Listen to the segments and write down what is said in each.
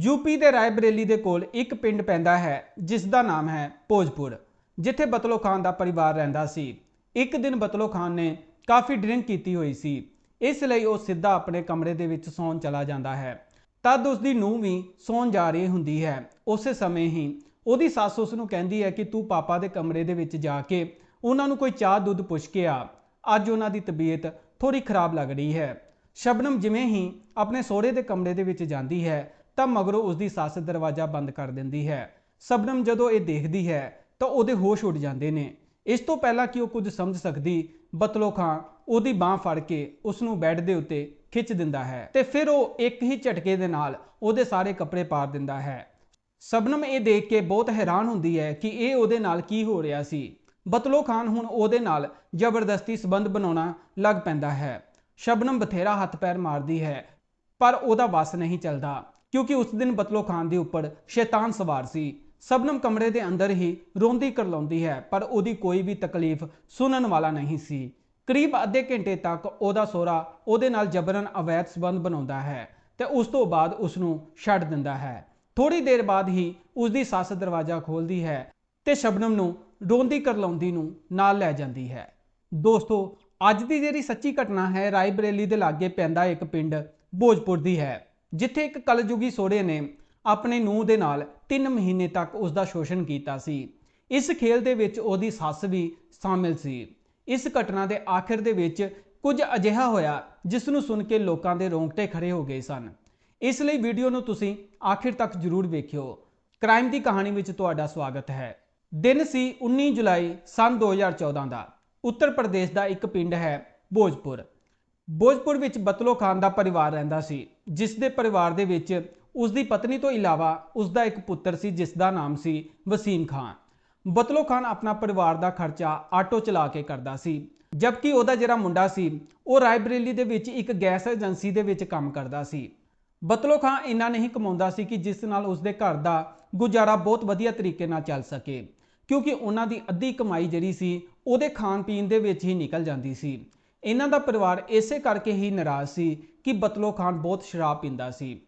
UP ਦੇ ਰਾਏਬਰੇਲੀ ਦੇ ਕੋਲ ਇੱਕ ਪਿੰਡ ਪੈਂਦਾ ਹੈ, ਜਿਸ ਦਾ ਨਾਮ ਹੈ ਭੋਜਪੁਰ, ਜਿੱਥੇ ਬਤਲੋ ਖਾਨ ਦਾ ਪਰਿਵਾਰ ਰਹਿੰਦਾ ਸੀ। ਇੱਕ ਦਿਨ ਬਤਲੋ ਖਾਨ ਨੇ ਕਾਫੀ ਡਰਿੰਕ ਕੀਤੀ ਹੋਈ ਸੀ। ਇਸ ਲਈ ਉਹ ਸਿੱਧਾ ਆਪਣੇ ਕਮਰੇ ਦੇ ਵਿੱਚ ਸੌਣ ਚਲਾ ਜਾਂਦਾ ਹੈ। ਤਦ ਉਸ ਦੀ ਨੂੰਹ ਵੀ ਸੌਣ ਜਾ ਰਹੀ ਹੁੰਦੀ ਹੈ। ਉਸੇ ਸਮੇਂ ਹੀ ਉਹਦੀ ਸੱਸ ਉਸ ਨੂੰ ਕਹਿੰਦੀ ਹੈ ਕਿ ਤੂੰ ਪਾਪਾ ਦੇ ਕਮਰੇ ਦੇ ਵਿੱਚ ਜਾ ਕੇ ਉਹਨਾਂ ਨੂੰ ਕੋਈ ਚਾਹ ਦੁੱਧ ਪੁੱਛ ਕੇ ਆ। ਅੱਜ ਉਹਨਾਂ ਦੀ ਤਬੀਅਤ ਥੋੜੀ ਖਰਾਬ ਲੱਗ ਰਹੀ ਹੈ। ਸ਼ਬਨਮ ਜਿਵੇਂ ਹੀ ਆਪਣੇ ਸਹੁਰੇ ਦੇ ਕਮਰੇ ਦੇ ਵਿੱਚ ਜਾਂਦੀ ਹੈ ਤਾਂ ਮਗਰੋਂ ਉਸ ਦੀ ਸੱਸ ਦਰਵਾਜ਼ਾ ਬੰਦ ਕਰ ਦਿੰਦੀ ਹੈ। ਸ਼ਬਨਮ ਜਦੋਂ ਇਹ ਦੇਖਦੀ ਹੈ, ਤਾਂ ਉਹਦੇ ਹੋਸ਼ ਉੱਡ ਜਾਂਦੇ ਨੇ। ਇਸ ਤੋਂ ਪਹਿਲਾਂ ਕਿ ਉਹ ਕੁਝ ਸਮਝ ਸਕਦੀ, ਬਤਲੋ ਖਾਂ, ਉਹਦੀ ਬਾਹ ਫੜ ਕੇ ਉਸ ਨੂੰ ਬੈੱਡ ਦੇ ਉੱਤੇ ਖਿੱਚ ਦਿੰਦਾ ਹੈ ਤੇ ਫਿਰ ਉਹ ਇੱਕ ਹੀ ਝਟਕੇ ਦੇ ਨਾਲ ਉਹਦੇ ਸਾਰੇ ਕੱਪੜੇ ਪਾੜ ਦਿੰਦਾ ਹੈ। ਸ਼ਬਨਮ ਇਹ ਦੇਖ ਕੇ ਬਹੁਤ ਹੈਰਾਨ ਹੁੰਦੀ ਹੈ ਕਿ ਇਹ ਉਹਦੇ ਨਾਲ ਕੀ ਹੋ ਰਿਹਾ ਸੀ। ਬਤਲੋ ਖਾਨ ਹੁਣ ਉਹਦੇ ਨਾਲ ਜ਼ਬਰਦਸਤੀ ਸਬੰਧ ਬਣਾਉਣਾ ਲੱਗ ਪੈਂਦਾ ਹੈ। ਸ਼ਬਨਮ ਬਥੇਰਾ ਹੱਥ ਪੈਰ ਮਾਰਦੀ ਹੈ, ਪਰ ਉਹਦਾ ਵਸ ਨਹੀਂ ਚੱਲਦਾ। ਕਿਉਂਕਿ ਉਸ ਦਿਨ ਬਤਲੋ ਖਾਨ ਦੇ ਉੱਪਰ ਸ਼ੈਤਾਨ ਸਵਾਰ ਸੀ। ਸ਼ਬਨਮ ਕਮਰੇ ਦੇ ਅੰਦਰ ਹੀ ਰੋਂਦੀ ਕਰਲਾਉਂਦੀ ਹੈ, ਪਰ ਉਹਦੀ ਕੋਈ ਵੀ ਤਕਲੀਫ ਸੁਣਨ ਵਾਲਾ ਨਹੀਂ ਸੀ। ਕਰੀਬ ਅੱਧੇ ਘੰਟੇ ਤੱਕ ਉਹਦਾ ਸੋਹਰਾ ਉਹਦੇ ਨਾਲ ਜਬਰਨ ਅਵੈਧ ਸਬੰਧ ਬਣਾਉਂਦਾ ਹੈ ਤੇ ਉਸ ਤੋਂ ਬਾਅਦ ਉਸ ਨੂੰ ਛੱਡ ਦਿੰਦਾ ਹੈ। ਥੋੜੀ ਦੇਰ ਬਾਅਦ ਹੀ ਉਸ ਦੀ ਸੱਸ ਦਰਵਾਜ਼ਾ ਖੋਲਦੀ ਹੈ ਤੇ ਸ਼ਬਨਮ ਨੂੰ ਰੋਂਦੀ ਕਰਲਾਉਂਦੀ ਨੂੰ ਨਾਲ ਲੈ ਜਾਂਦੀ ਹੈ। ਦੋਸਤੋ, ਅੱਜ ਦੀ ਜਿਹੜੀ ਸੱਚੀ ਘਟਨਾ ਹੈ, ਰਾਏਬਰੇਲੀ ਦੇ ਲਾਗੇ ਪੈਂਦਾ ਇੱਕ ਪਿੰਡ ਭੋਜਪੁਰ ਦੀ ਹੈ। ਜਿੱਥੇ ਇੱਕ ਕਲਯੁਗੀ ਸੋਹਰੇ ਨੇ ਆਪਣੇ ਨੂੰਹ ਦੇ ਨਾਲ 3 ਮਹੀਨੇ ਤੱਕ ਉਸ ਦਾ ਸ਼ੋਸ਼ਣ ਕੀਤਾ ਸੀ। ਇਸ ਖੇਲ ਦੇ ਵਿੱਚ ਉਹਦੀ ਸੱਸ ਵੀ ਸ਼ਾਮਿਲ ਸੀ। ਇਸ ਘਟਨਾ ਦੇ ਆਖਿਰ ਦੇ ਵਿੱਚ ਕੁਝ ਅਜਿਹਾ ਹੋਇਆ ਜਿਸ ਨੂੰ ਸੁਣ ਕੇ ਲੋਕਾਂ ਦੇ ਰੋਂਗਟੇ ਖੜੇ ਹੋ ਗਏ ਸਨ। ਇਸ ਲਈ ਵੀਡੀਓ ਨੂੰ ਤੁਸੀਂ ਆਖਿਰ ਤੱਕ ਜ਼ਰੂਰ ਵੇਖਿਓ। ਕ੍ਰਾਈਮ ਦੀ ਕਹਾਣੀ ਵਿੱਚ ਤੁਹਾਡਾ ਸਵਾਗਤ ਹੈ। ਦਿਨ ਸੀ 19 ਜੁਲਾਈ ਸਨ 2014 ਦਾ। ਉੱਤਰ ਪ੍ਰਦੇਸ਼ ਦਾ ਇੱਕ ਪਿੰਡ ਹੈ ਭੋਜਪੁਰ। ਭੋਜਪੁਰ ਵਿੱਚ ਬਤਲੋ ਖਾਨ ਦਾ ਪਰਿਵਾਰ ਰਹਿੰਦਾ ਸੀ। ਜਿਸ ਦੇ ਪਰਿਵਾਰ ਦੇ ਵਿੱਚ ਉਸ ਦੀ ਪਤਨੀ ਤੋਂ ਇਲਾਵਾ ਉਸ ਦਾ ਇੱਕ ਪੁੱਤਰ ਸੀ, ਜਿਸ ਦਾ ਨਾਮ ਸੀ ਵਸੀਮ ਖਾਨ। ਬਤਲੋ ਖਾਨ ਆਪਣਾ ਪਰਿਵਾਰ ਦਾ ਖਰਚਾ ਆਟੋ ਚਲਾ ਕੇ ਕਰਦਾ ਸੀ, ਜਦਕਿ ਉਹਦਾ ਜਿਹੜਾ ਮੁੰਡਾ ਸੀ, ਉਹ ਰਾਏਬਰੇਲੀ ਦੇ ਵਿੱਚ ਇੱਕ ਗੈਸ ਏਜੰਸੀ ਦੇ ਵਿੱਚ ਕੰਮ ਕਰਦਾ ਸੀ। ਬਤਲੋ ਖਾਨ ਇੰਨਾ ਨਹੀਂ ਕਮਾਉਂਦਾ ਸੀ ਕਿ ਜਿਸ ਨਾਲ ਉਸਦੇ ਘਰ ਦਾ ਗੁਜ਼ਾਰਾ ਬਹੁਤ ਵਧੀਆ ਤਰੀਕੇ ਨਾਲ ਚੱਲ ਸਕੇ, ਕਿਉਂਕਿ ਉਹਨਾਂ ਦੀ ਅੱਧੀ ਕਮਾਈ ਜਿਹੜੀ ਸੀ, ਉਹਦੇ ਖਾਣ ਪੀਣ ਦੇ ਵਿੱਚ ਹੀ ਨਿਕਲ ਜਾਂਦੀ ਸੀ। ਇਹਨਾਂ ਦਾ ਪਰਿਵਾਰ ਇਸੇ ਕਰਕੇ ਹੀ ਨਾਰਾਜ਼ ਸੀ ਕਿ ਬਤਲੋ ਖਾਨ ਬਹੁਤ ਸ਼ਰਾਬ ਪੀਂਦਾ ਸੀ।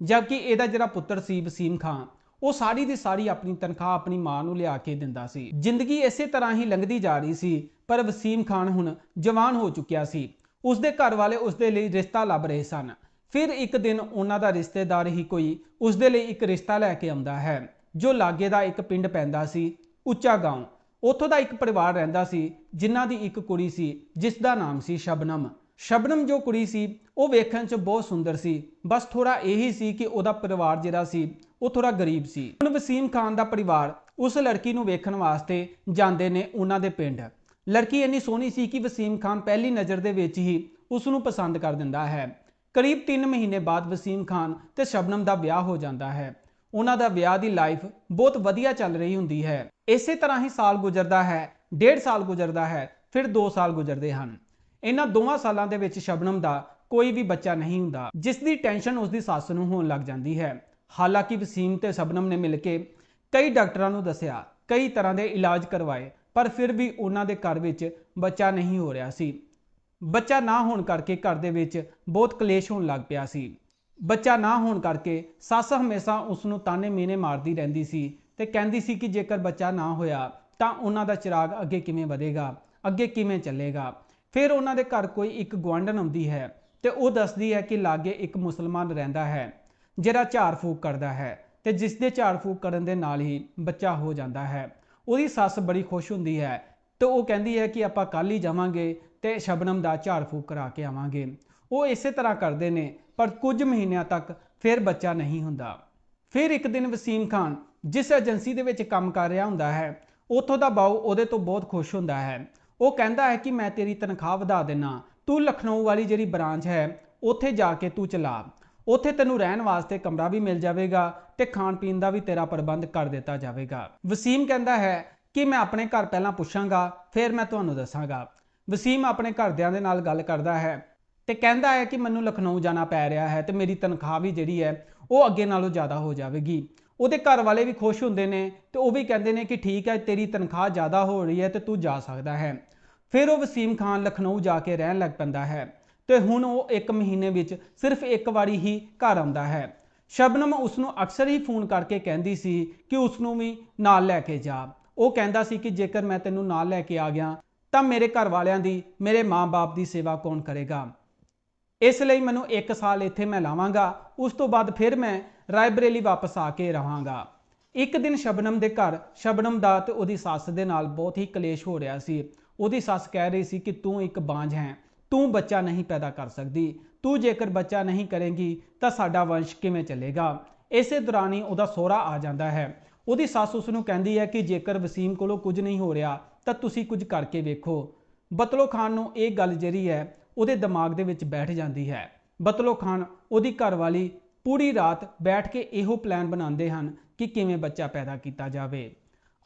ਜਦਕਿ ਇਹਦਾ ਜਿਹੜਾ ਪੁੱਤਰ ਸੀ ਵਸੀਮ ਖਾਨ, ਉਹ ਸਾਰੀ ਦੀ ਸਾਰੀ ਆਪਣੀ ਤਨਖਾਹ ਆਪਣੀ ਮਾਂ ਨੂੰ ਲਿਆ ਕੇ ਦਿੰਦਾ ਸੀ। ਜ਼ਿੰਦਗੀ ਇਸੇ ਤਰ੍ਹਾਂ ਹੀ ਲੰਘਦੀ ਜਾ ਰਹੀ ਸੀ, ਪਰ ਵਸੀਮ ਖਾਨ ਹੁਣ ਜਵਾਨ ਹੋ ਚੁੱਕਿਆ ਸੀ। ਉਸਦੇ ਘਰ ਵਾਲੇ ਉਸਦੇ ਲਈ ਰਿਸ਼ਤਾ ਲੱਭ ਰਹੇ ਸਨ। ਫਿਰ ਇੱਕ ਦਿਨ ਉਹਨਾਂ ਦਾ ਰਿਸ਼ਤੇਦਾਰ ਹੀ ਕੋਈ ਉਸਦੇ ਲਈ ਇੱਕ ਰਿਸ਼ਤਾ ਲੈ ਕੇ ਆਉਂਦਾ ਹੈ, ਜੋ ਲਾਗੇ ਦਾ ਇੱਕ ਪਿੰਡ ਪੈਂਦਾ ਸੀ, ਉੱਚਾ ਗਾਉਂ। ਉੱਥੋਂ ਦਾ ਇੱਕ ਪਰਿਵਾਰ ਰਹਿੰਦਾ ਸੀ, ਜਿਨ੍ਹਾਂ ਦੀ ਇੱਕ ਕੁੜੀ ਸੀ, ਜਿਸ ਦਾ ਨਾਮ ਸੀ ਸ਼ਬਨਮ। ਸ਼ਬਨਮ ਜੋ ਕੁੜੀ ਸੀ, ਉਹ ਵੇਖਣ 'ਚ ਬਹੁਤ ਸੁੰਦਰ ਸੀ। ਬਸ ਥੋੜਾ ਇਹੀ ਸੀ ਕਿ ਉਹਦਾ ਪਰਿਵਾਰ ਜਿਹੜਾ ਸੀ, ਉਹ ਥੋੜਾ ਗਰੀਬ ਸੀ। ਹੁਣ ਵਸੀਮ ਖਾਨ ਦਾ ਪਰਿਵਾਰ ਉਸ ਲੜਕੀ ਨੂੰ ਵੇਖਣ ਵਾਸਤੇ ਜਾਂਦੇ ਨੇ ਉਹਨਾਂ ਦੇ ਪਿੰਡ। ਲੜਕੀ ਇੰਨੀ ਸੋਹਣੀ ਸੀ ਕਿ ਵਸੀਮ ਖਾਨ ਪਹਿਲੀ ਨਜ਼ਰ ਦੇ ਵਿੱਚ ਹੀ ਉਸ ਨੂੰ ਪਸੰਦ ਕਰ ਦਿੰਦਾ ਹੈ। ਕਰੀਬ 3 ਮਹੀਨੇ ਬਾਅਦ ਵਸੀਮ ਖਾਨ ਤੇ ਸ਼ਬਨਮ ਦਾ ਵਿਆਹ ਹੋ ਜਾਂਦਾ ਹੈ। ਉਹਨਾਂ ਦਾ ਵਿਆਹ ਦੀ ਲਾਈਫ ਬਹੁਤ ਵਧੀਆ ਚੱਲ ਰਹੀ ਹੁੰਦੀ ਹੈ। ਇਸੇ ਤਰ੍ਹਾਂ ਹੀ ਸਾਲ ਗੁਜ਼ਰਦਾ ਹੈ, ਡੇਢ ਸਾਲ ਗੁਜ਼ਰਦਾ ਹੈ, ਫਿਰ 2 ਸਾਲ ਗੁਜ਼ਰਦੇ ਹਨ। ਇਹਨਾਂ ਦੋਵਾਂ ਸਾਲਾਂ ਦੇ ਵਿੱਚ ਸ਼ਬਨਮ ਦਾ ਕੋਈ ਵੀ ਬੱਚਾ ਨਹੀਂ ਹੁੰਦਾ, ਜਿਸ ਦੀ ਟੈਨਸ਼ਨ ਉਸ ਦੀ ਸੱਸ ਨੂੰ ਹੋਣ ਲੱਗ ਜਾਂਦੀ ਹੈ। ਹਾਲਾਂਕਿ ਵਸੀਮ ਤੇ ਸ਼ਬਨਮ ਨੇ ਮਿਲ ਕੇ ਕਈ ਡਾਕਟਰਾਂ ਨੂੰ ਦੱਸਿਆ, ਕਈ ਤਰ੍ਹਾਂ ਦੇ ਇਲਾਜ ਕਰਵਾਏ, ਪਰ ਫਿਰ ਵੀ ਉਹਨਾਂ ਦੇ ਘਰ ਵਿੱਚ ਬੱਚਾ ਨਹੀਂ ਹੋ ਰਿਹਾ ਸੀ। ਬੱਚਾ ਨਾ ਹੋਣ ਕਰਕੇ ਘਰ ਦੇ ਵਿੱਚ ਬਹੁਤ ਕਲੇਸ਼ ਹੋਣ ਲੱਗ ਪਿਆ ਸੀ। ਬੱਚਾ ਨਾ ਹੋਣ ਕਰਕੇ ਸੱਸ ਹਮੇਸ਼ਾ ਉਸ ਨੂੰ ਤਾਨੇ ਮੀਨੇ ਮਾਰਦੀ ਰਹਿੰਦੀ ਸੀ ਤੇ ਕਹਿੰਦੀ ਸੀ ਕਿ ਜੇਕਰ ਬੱਚਾ ਨਾ ਹੋਇਆ ਤਾਂ ਉਹਨਾਂ ਦਾ ਚਿਰਾਗ ਅੱਗੇ ਕਿਵੇਂ ਵਧੇਗਾ, ਅੱਗੇ ਕਿਵੇਂ ਚੱਲੇਗਾ। ਫਿਰ ਉਹਨਾਂ ਦੇ ਘਰ ਕੋਈ ਇੱਕ ਗੁਆਂਢਣ ਆਉਂਦੀ ਹੈ ਤੇ ਉਹ ਦੱਸਦੀ ਹੈ ਕਿ ਲਾਗੇ ਇੱਕ ਮੁਸਲਮਾਨ ਰਹਿੰਦਾ ਹੈ, ਜਿਹੜਾ ਝਾੜ ਫੂਕ ਕਰਦਾ ਹੈ ਤੇ ਜਿਸ ਦੇ ਝਾੜ ਫੂਕ ਕਰਨ ਦੇ ਨਾਲ ਹੀ ਬੱਚਾ ਹੋ ਜਾਂਦਾ ਹੈ। ਉਹਦੀ ਸੱਸ ਬੜੀ ਖੁਸ਼ ਹੁੰਦੀ ਹੈ ਤੇ ਉਹ ਕਹਿੰਦੀ ਹੈ ਕਿ ਆਪਾਂ ਕੱਲ ਹੀ ਜਾਵਾਂਗੇ ਤੇ ਸ਼ਬਨਮ ਦਾ ਝਾੜ ਫੂਕ ਕਰਾ ਕੇ ਆਵਾਂਗੇ। ਉਹ ਇਸੇ ਤਰ੍ਹਾਂ ਕਰਦੇ ਨੇ ਪਰ ਕੁਝ ਮਹੀਨਿਆਂ ਤੱਕ ਫਿਰ ਬੱਚਾ ਨਹੀਂ ਹੁੰਦਾ। ਫਿਰ ਇੱਕ ਦਿਨ ਵਸੀਮ ਖਾਨ ਜਿਸ ਏਜੰਸੀ ਦੇ ਵਿੱਚ ਕੰਮ ਕਰ ਰਿਹਾ ਹੁੰਦਾ ਹੈ, ਉੱਥੋਂ ਦਾ ਬਾਊ ਉਹਦੇ ਤੋਂ ਬਹੁਤ ਖੁਸ਼ ਹੁੰਦਾ ਹੈ। ਉਹ ਕਹਿੰਦਾ ਹੈ ਕਿ ਮੈਂ ਤੇਰੀ ਤਨਖਾਹ ਵਧਾ ਦੇਣਾ ਤੂੰ ਲਖਨਊ ਵਾਲੀ ਜਿਹੜੀ ਬ੍ਰਾਂਚ ਹੈ, ਉੱਥੇ ਜਾ ਕੇ ਤੂੰ ਚਲਾ। ਉੱਥੇ ਤੈਨੂੰ ਰਹਿਣ ਵਾਸਤੇ ਕਮਰਾ ਵੀ ਮਿਲ ਜਾਵੇਗਾ ਤੇ ਖਾਣ ਪੀਣ ਦਾ ਵੀ ਤੇਰਾ ਪ੍ਰਬੰਧ ਕਰ ਦਿੱਤਾ ਜਾਵੇਗਾ। ਵਸੀਮ ਕਹਿੰਦਾ ਹੈ ਕਿ ਮੈਂ ਆਪਣੇ ਘਰ ਪਹਿਲਾਂ ਪੁੱਛਾਂਗਾ, ਫਿਰ ਮੈਂ ਤੁਹਾਨੂੰ ਦੱਸਾਂਗਾ। ਵਸੀਮ ਆਪਣੇ ਘਰਦਿਆਂ ਦੇ ਨਾਲ ਗੱਲ ਕਰਦਾ ਹੈ ਤੇ ਕਹਿੰਦਾ ਹੈ ਕਿ ਮੈਨੂੰ ਲਖਨਊ ਜਾਣਾ ਪੈ ਰਿਹਾ ਹੈ ਤੇ ਮੇਰੀ ਤਨਖਾਹ ਵੀ ਜਿਹੜੀ ਹੈ ਉਹ ਅੱਗੇ ਨਾਲੋਂ ਜ਼ਿਆਦਾ ਹੋ ਜਾਵੇਗੀ। ਉਹਦੇ ਘਰ ਵਾਲੇ ਵੀ ਖੁਸ਼ ਹੁੰਦੇ ਨੇ ਤੇ ਉਹ ਵੀ ਕਹਿੰਦੇ ਨੇ ਕਿ ਠੀਕ ਹੈ, ਤੇਰੀ ਤਨਖਾਹ ਜ਼ਿਆਦਾ ਹੋ ਰਹੀ ਹੈ ਤੇ ਤੂੰ ਜਾ ਸਕਦਾ ਹੈ। ਫਿਰ ਉਹ ਵਸੀਮ ਖਾਨ ਲਖਨਊ ਜਾ ਕੇ ਰਹਿਣ ਲੱਗ ਪੈਂਦਾ ਹੈ ਤੇ ਹੁਣ ਉਹ ਇੱਕ ਮਹੀਨੇ ਵਿੱਚ ਸਿਰਫ ਇੱਕ ਵਾਰੀ ਹੀ ਘਰ ਆਉਂਦਾ ਹੈ। ਸ਼ਬਨਮ ਉਸ ਨੂੰ ਅਕਸਰ ਹੀ ਫੋਨ ਕਰਕੇ ਕਹਿੰਦੀ ਸੀ ਕਿ ਉਸ ਨੂੰ ਵੀ ਨਾਲ ਲੈ ਕੇ ਜਾ। ਉਹ ਕਹਿੰਦਾ ਸੀ ਕਿ ਜੇਕਰ ਮੈਂ ਤੈਨੂੰ ਨਾਲ ਲੈ ਕੇ ਆ ਗਿਆ ਤਾਂ ਮੇਰੇ ਘਰ ਵਾਲਿਆਂ ਦੀ, ਮੇਰੇ ਮਾਂ-ਬਾਪ ਦੀ ਸੇਵਾ ਕੌਣ ਕਰੇਗਾ? ਇਸ ਲਈ ਮੈਨੂੰ 1 ਸਾਲ ਇੱਥੇ ਮੈਂ ਲਾਵਾਂਗਾ, ਉਸ ਤੋਂ ਬਾਅਦ ਫਿਰ ਮੈਂ ਰਾਇਬਰੇਲੀ ਵਾਪਸ ਆ ਕੇ ਰਹਾਂਗਾ। ਇੱਕ ਦਿਨ ਸ਼ਬਨਮ ਦੇ ਘਰ, ਸ਼ਬਨਮ ਦਾ ਤੇ ਉਹਦੀ ਸੱਸ ਦੇ ਨਾਲ ਬਹੁਤ ਹੀ ਕਲੇਸ਼ ਹੋ ਰਿਹਾ ਸੀ। ਉਹਦੀ ਸੱਸ ਕਹਿ ਰਹੀ ਸੀ ਕਿ ਤੂੰ ਇੱਕ ਬਾਂਝ ਹੈ, ਤੂੰ ਬੱਚਾ ਨਹੀਂ ਪੈਦਾ ਕਰ ਸਕਦੀ, ਤੂੰ ਜੇਕਰ ਬੱਚਾ ਨਹੀਂ ਕਰੇਂਗੀ ਤਾਂ ਸਾਡਾ ਵੰਸ਼ ਕਿਵੇਂ ਚੱਲੇਗਾ? ਇਸੇ ਦੌਰਾਨ ਹੀ ਉਹਦਾ ਸਹੁਰਾ ਆ ਜਾਂਦਾ ਹੈ। ਉਹਦੀ ਸੱਸ ਉਸ ਨੂੰ ਕਹਿੰਦੀ ਹੈ ਕਿ ਜੇਕਰ ਵਸੀਮ ਕੋਲੋਂ ਕੁਝ ਨਹੀਂ ਹੋ ਰਿਹਾ, ਤਾਂ ਤੁਸੀਂ ਕੁਝ ਕਰਕੇ ਵੇਖੋ। ਬਤਲੋ ਖਾਨ ਨੂੰ ਇਹ ਗੱਲ ਜਿਹੜੀ ਹੈ ਉਹਦੇ ਦਿਮਾਗ ਦੇ ਵਿੱਚ ਬੈਠ ਜਾਂਦੀ ਹੈ। ਬਤਲੋ ਖਾਨ ਉਹਦੀ ਘਰਵਾਲੀ ਪੂਰੀ ਰਾਤ ਬੈਠ ਕੇ ਇਹੋ ਪਲਾਨ ਬਣਾਉਂਦੇ ਹਨ ਕਿ ਕਿਵੇਂ ਬੱਚਾ ਪੈਦਾ ਕੀਤਾ ਜਾਵੇ।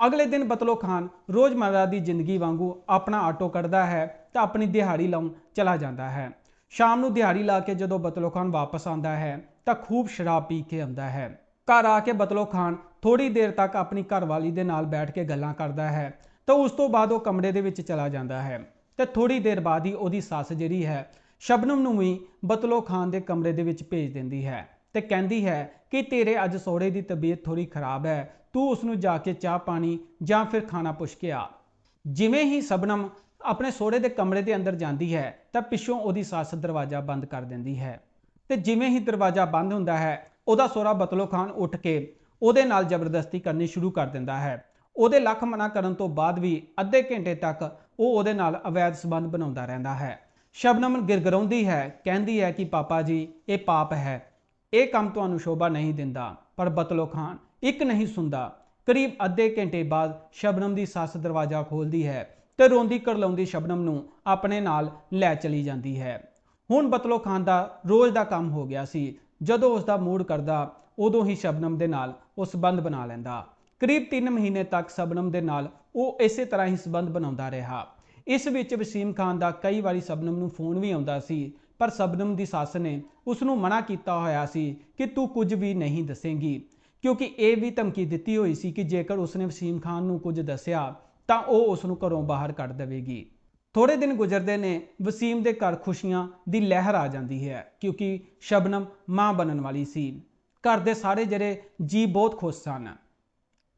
ਅਗਲੇ ਦਿਨ ਬਤਲੋ ਖਾਨ ਰੋਜ਼ਮਰਰਾ ਦੀ ਜ਼ਿੰਦਗੀ ਵਾਂਗੂ ਆਪਣਾ ਆਟੋ ਕੱਢਦਾ ਹੈ ਤਾਂ ਆਪਣੀ ਦਿਹਾੜੀ ਲਾਉਣ ਚਲਾ ਜਾਂਦਾ ਹੈ। ਸ਼ਾਮ ਨੂੰ ਦਿਹਾੜੀ ਲਾ ਕੇ ਜਦੋਂ ਬਤਲੋ ਖਾਨ ਵਾਪਸ ਆਉਂਦਾ ਹੈ ਤਾਂ ਖੂਬ ਸ਼ਰਾਬ ਪੀ ਕੇ ਆਉਂਦਾ ਹੈ। ਘਰ ਆ ਕੇ ਬਤਲੋ ਖਾਨ ਥੋੜੀ ਦੇਰ ਤੱਕ ਆਪਣੀ ਘਰਵਾਲੀ ਦੇ ਨਾਲ ਬੈਠ ਕੇ ਗੱਲਾਂ ਕਰਦਾ ਹੈ ਤਾਂ ਉਸ ਤੋਂ ਬਾਅਦ ਉਹ ਕਮਰੇ ਦੇ ਵਿੱਚ ਚਲਾ ਜਾਂਦਾ ਹੈ। ਤੇ ਥੋੜੀ ਦੇਰ ਬਾਅਦ ਹੀ ਉਹਦੀ ਸੱਸ ਜਿਹੜੀ ਹੈ, ਸ਼ਬਨਮ ਨੂੰ ਵੀ ਬਤਲੋ ਖਾਨ ਦੇ ਕਮਰੇ ਦੇ ਵਿੱਚ ਭੇਜ ਦਿੰਦੀ ਹੈ ਤੇ ਕਹਿੰਦੀ ਹੈ ਕਿ ਤੇਰੇ ਅੱਜ ਸੋਹਰੇ ਦੀ ਤਬੀਅਤ ਥੋੜੀ ਖਰਾਬ ਹੈ, ਤੂੰ ਉਸ ਨੂੰ ਜਾ ਕੇ ਚਾਹ ਪਾਣੀ ਜਾਂ ਫਿਰ ਖਾਣਾ ਪੁੱਛ ਕੇ ਆ। ਜਿਵੇਂ ਹੀ ਸ਼ਬਨਮ ਆਪਣੇ ਸੋਹਰੇ ਦੇ ਕਮਰੇ ਦੇ ਅੰਦਰ ਜਾਂਦੀ ਹੈ, ਤਾਂ ਪਿੱਛੋਂ ਉਹਦੀ ਸੱਸ ਦਰਵਾਜ਼ਾ ਬੰਦ ਕਰ ਦਿੰਦੀ ਹੈ। ਤੇ ਜਿਵੇਂ ਹੀ ਦਰਵਾਜ਼ਾ ਬੰਦ ਹੁੰਦਾ ਹੈ, ਉਹਦਾ ਸੋਹਰਾ ਬਤਲੋ ਖਾਨ ਉੱਠ ਕੇ ਉਹਦੇ ਨਾਲ ਜ਼ਬਰਦਸਤੀ ਕਰਨੀ ਸ਼ੁਰੂ ਕਰ ਦਿੰਦਾ ਹੈ। ਉਹਦੇ ਲੱਖ ਮਨਾ ਕਰਨ ਤੋਂ ਬਾਅਦ ਵੀ ਅੱਧੇ ਘੰਟੇ ਤੱਕ ਉਹ ਉਹਦੇ ਨਾਲ ਅਵੈਧ ਸਬੰਧ ਬਣਾਉਂਦਾ ਰਹਿੰਦਾ ਹੈ। ਸ਼ਬਨਮ ਗਿਰਗਰਾਉਂਦੀ ਹੈ, ਕਹਿੰਦੀ ਹੈ ਕਿ ਪਾਪਾ ਜੀ, ਇਹ ਪਾਪ ਹੈ। ਇਹ ਕੰਮ ਤੁਹਾਨੂੰ ਸ਼ੋਭਾ ਨਹੀਂ ਦਿੰਦਾ, ਪਰ ਬਤਲੋ ਖਾਨ, ਇੱਕ ਨਹੀਂ ਸੁਣਦਾ। ਕਰੀਬ ਅੱਧੇ ਘੰਟੇ ਬਾਅਦ ਸ਼ਬਨਮ ਦੀ ਸੱਸ ਦਰਵਾਜ਼ਾ ਖੋਲਦੀ ਹੈ ਤੇ ਰੋਂਦੀ ਕਰਲਾਉਂਦੀ ਸ਼ਬਨਮ ਨੂੰ ਆਪਣੇ ਨਾਲ ਲੈ ਚਲੀ ਜਾਂਦੀ ਹੈ। ਹੁਣ ਬਤਲੋ ਖਾਨ ਦਾ ਰੋਜ਼ ਦਾ ਕੰਮ ਹੋ ਗਿਆ ਸੀ। ਜਦੋਂ ਉਸ ਦਾ ਮੂਡ ਕਰਦਾ, ਉਦੋਂ ਹੀ ਸ਼ਬਨਮ ਦੇ ਨਾਲ ਉਹ ਸਬੰਧ ਬਣਾ ਲੈਂਦਾ। ਕਰੀਬ 3 ਮਹੀਨੇ ਤੱਕ ਸ਼ਬਨਮ ਦੇ ਨਾਲ ਉਹ ਇਸੇ ਤਰ੍ਹਾਂ ਹੀ ਸਬੰਧ ਬਣਾਉਂਦਾ ਰਿਹਾ। ਇਸ ਵਿੱਚ ਵਸੀਮ ਖਾਨ ਦਾ ਕਈ ਵਾਰੀ ਸ਼ਬਨਮ ਨੂੰ ਫੋਨ ਵੀ ਆਉਂਦਾ ਸੀ, ਪਰ ਸ਼ਬਨਮ ਦੀ ਸੱਸ ਨੇ ਉਸ ਨੂੰ ਮਨਾ ਕੀਤਾ ਹੋਇਆ ਸੀ ਕਿ ਤੂੰ ਕੁਝ ਵੀ ਨਹੀਂ ਦੱਸੇਂਗੀ। ਕਿਉਂਕਿ ਇਹ ਵੀ ਧਮਕੀ ਦਿੱਤੀ ਹੋਈ ਸੀ ਕਿ ਜੇਕਰ ਉਸਨੇ ਵਸੀਮ ਖਾਨ ਨੂੰ ਕੁਝ ਦੱਸਿਆ, ਤਾਂ ਉਹ ਉਸ ਨੂੰ ਘਰੋਂ ਬਾਹਰ ਕੱਢ ਦੇਵੇਗੀ। ਥੋੜੇ ਦਿਨ ਗੁਜ਼ਰਦੇ ਨੇ, ਵਸੀਮ ਦੇ ਘਰ ਖੁਸ਼ੀਆਂ ਦੀ ਲਹਿਰ ਆ ਜਾਂਦੀ ਹੈ, ਕਿਉਂਕਿ ਸ਼ਬਨਮ ਮਾਂ ਬਣਨ ਵਾਲੀ ਸੀ। ਘਰ ਦੇ ਸਾਰੇ ਜਿਹੜੇ ਜੀ ਬਹੁਤ ਖੁਸ਼ ਸਨ।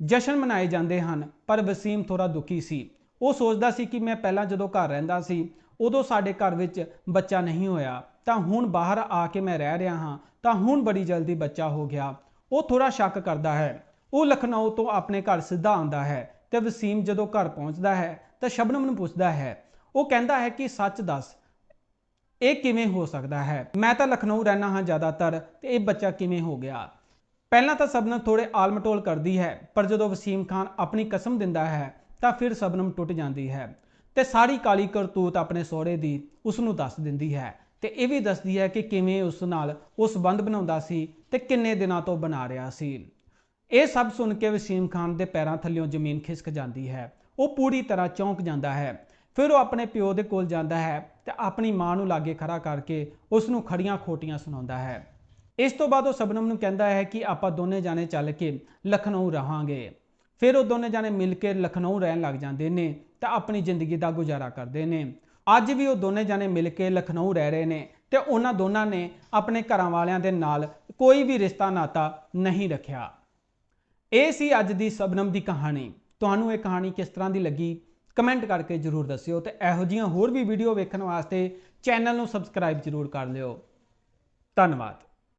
ਜਸ਼ਨ ਮਨਾਏ ਜਾਂਦੇ ਹਨ, ਪਰ ਵਸੀਮ ਥੋੜਾ ਦੁਖੀ ਸੀ। ਉਹ ਸੋਚਦਾ ਸੀ ਕਿ ਮੈਂ ਪਹਿਲਾਂ ਜਦੋਂ ਘਰ ਰਹਿੰਦਾ ਸੀ, ਉਦੋਂ ਸਾਡੇ ਘਰ ਵਿੱਚ ਬੱਚਾ ਨਹੀਂ ਹੋਇਆ। ਤਾਂ ਹੁਣ ਬਾਹਰ ਆ ਕੇ ਮੈਂ ਰਹਿ ਰਿਹਾ ਹਾਂ, ਤਾਂ ਹੁਣ ਬੜੀ ਜਲਦੀ ਬੱਚਾ ਹੋ ਗਿਆ। ਉਹ ਥੋੜਾ ਸ਼ੱਕ ਕਰਦਾ ਹੈ। ਉਹ ਲਖਨਊ ਤੋਂ ਆਪਣੇ ਘਰ ਸਿੱਧਾ ਆਉਂਦਾ ਹੈ ਤੇ ਵਸੀਮ ਜਦੋਂ ਘਰ ਪਹੁੰਚਦਾ ਹੈ, ਤਾਂ ਸ਼ਬਨਮ ਨੂੰ ਪੁੱਛਦਾ ਹੈ। ਉਹ ਕਹਿੰਦਾ ਹੈ ਕਿ ਸੱਚ ਦੱਸ, ਇਹ ਕਿਵੇਂ ਹੋ ਸਕਦਾ ਹੈ? ਮੈਂ ਤਾਂ ਲਖਨਊ ਰਹਿਣਾ ਹਾਂ ਜ਼ਿਆਦਾਤਰ, ਤੇ ਇਹ ਬੱਚਾ ਕਿਵੇਂ ਹੋ ਗਿਆ? ਪਹਿਲਾਂ ਤਾਂ ਸਬਨਮ ਥੋੜੇ ਆਲਮਟੋਲ ਕਰਦੀ ਹੈ, ਪਰ ਜਦੋਂ ਵਸੀਮ ਖਾਨ ਆਪਣੀ ਕਸਮ ਦਿੰਦਾ ਹੈ, ਤਾਂ ਫਿਰ ਸਬਨਮ ਟੁੱਟ ਜਾਂਦੀ ਹੈ ਤੇ ਸਾਰੀ ਕਾਲੀ ਕਰਤੂਤ ਆਪਣੇ ਸਹੁਰੇ ਦੀ ਉਸ ਨੂੰ ਦੱਸ ਦਿੰਦੀ ਹੈ ਤੇ ਇਹ ਵੀ ਦੱਸਦੀ ਹੈ ਕਿ ਕਿਵੇਂ ਉਸ ਨਾਲ ਉਹ ਸੰਬੰਧ ਬਣਾਉਂਦਾ ਸੀ ਤੇ ਕਿੰਨੇ ਦਿਨਾਂ ਤੋਂ ਬਣਾ ਰਿਹਾ ਸੀ। ਇਹ ਸਭ ਸੁਣ ਕੇ ਵਸੀਮ ਖਾਨ ਦੇ ਪੈਰਾਂ ਥੱਲਿਓਂ ਜ਼ਮੀਨ ਖਿਸਕ ਜਾਂਦੀ ਹੈ, ਉਹ ਪੂਰੀ ਤਰ੍ਹਾਂ ਚੌਂਕ ਜਾਂਦਾ ਹੈ, ਫਿਰ ਉਹ ਆਪਣੇ ਪਿਓ ਦੇ ਕੋਲ ਜਾਂਦਾ ਹੈ ਤੇ ਆਪਣੀ ਮਾਂ ਨੂੰ ਲਾਗੇ ਖੜਾ ਕਰਕੇ ਉਸ ਨੂੰ ਖੜੀਆਂ ਖੋਟੀਆਂ ਸੁਣਾਉਂਦਾ ਹੈ। ਇਸ ਤੋਂ ਬਾਅਦ ਉਹ ਸਬਨਮ ਨੂੰ ਕਹਿੰਦਾ ਹੈ ਕਿ ਆਪਾਂ ਦੋਨੇ ਜਾਣੇ ਚੱਲ ਕੇ ਲਖਨਊ ਰਹਾਂਗੇ। ਫਿਰ ਉਹ ਦੋਨੇ ਜਾਣੇ ਮਿਲ ਕੇ ਲਖਨਊ ਰਹਿਣ ਲੱਗ ਜਾਂਦੇ ਨੇ ਤਾਂ ਆਪਣੀ ਜ਼ਿੰਦਗੀ ਦਾ ਗੁਜ਼ਾਰਾ ਕਰਦੇ ਨੇ। ਅੱਜ ਵੀ ਉਹ ਦੋਨੇ ਜਾਣੇ ਮਿਲ ਕੇ ਲਖਨਊ ਰਹਿ ਰਹੇ ਨੇ ਤੇ ਉਹਨਾਂ ਦੋਨਾਂ ਨੇ ਆਪਣੇ ਘਰਾਂ ਵਾਲਿਆਂ ਦੇ ਨਾਲ ਕੋਈ ਵੀ ਰਿਸ਼ਤਾ ਨਾਤਾ ਨਹੀਂ ਰੱਖਿਆ। ਇਹ ਸੀ ਅੱਜ ਦੀ ਸਬਨਮ ਦੀ ਕਹਾਣੀ। ਤੁਹਾਨੂੰ ਇਹ ਕਹਾਣੀ ਕਿਸ ਤਰ੍ਹਾਂ ਦੀ ਲੱਗੀ? ਕਮੈਂਟ ਕਰਕੇ ਜਰੂਰ ਦੱਸਿਓ ਤੇ ਇਹੋ ਜਿਹੀਆਂ ਹੋਰ ਵੀ ਵੀਡੀਓ ਵੇਖਣ ਵਾਸਤੇ ਚੈਨਲ ਨੂੰ ਸਬਸਕ੍ਰਾਈਬ ਜਰੂਰ ਕਰ ਲਿਓ। ਧੰਨਵਾਦ।